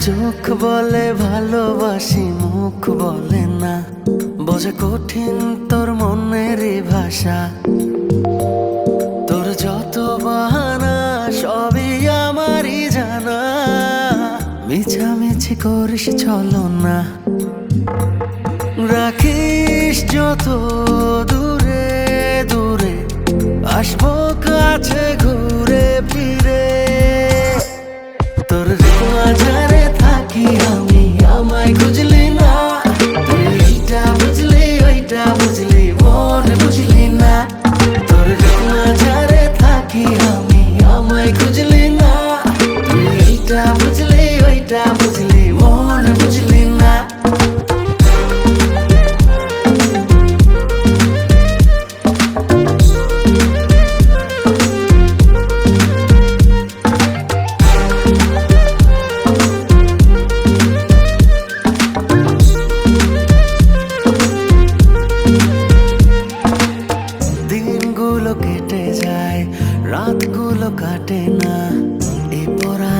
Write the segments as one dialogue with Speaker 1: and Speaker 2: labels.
Speaker 1: চোখ বলে ভালোবাসি, মুখ বলে না। বোঝে কঠিন তোর মনের ভাষা। তোর যত বাহানা, সবই আমারই জানা। মিছামিছি করিস, চলো না। রাখিস যত দূরে দূরে, আসব কাছে ঘুরে ফিরে।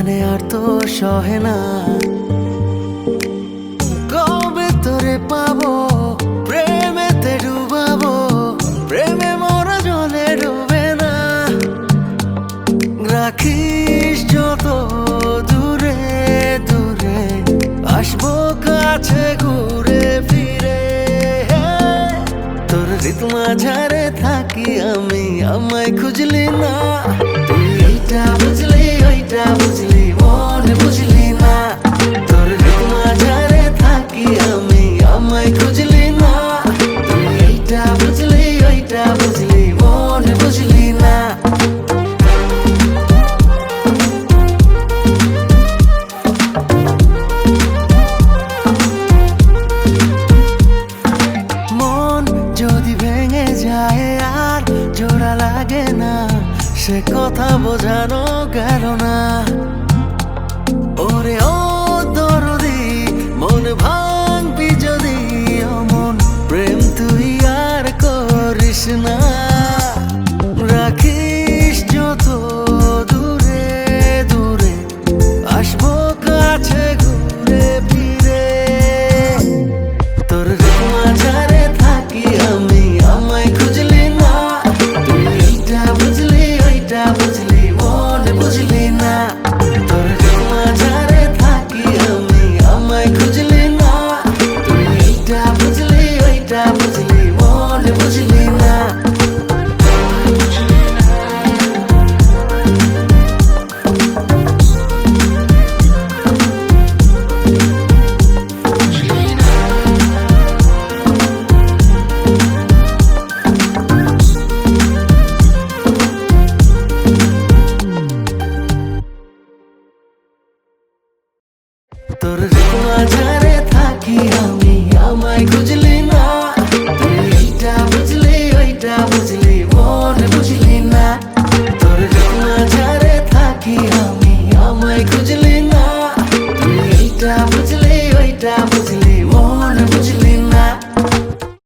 Speaker 1: পরাণে আর তো সহে না। কবে তোরে পাবো? প্রেমেতে ডুবাবো। প্রেমে মরা জলে ডুবে না। রাখিস যত দূরে দূরে, আসব কাছে ঘুরে ফিরে। তোর মাঝারে থাকি আমি, আমায় খুঁজলি না। তুই এইটা বুঝলি লাগে না, সে কথা বোঝানো গেল না। ওরে ও দরদি, মন ভাঙবি যদি অমন প্রেম তুই আর করিস না। তোর মাঝারে থাকি আমি, আমায় খুঁজলি না। এইটা বুঝলি, ওইটা বুঝলি, মন বুঝলি না। তোর মাঝারে থাকি আমি, আমায় খুঁজলি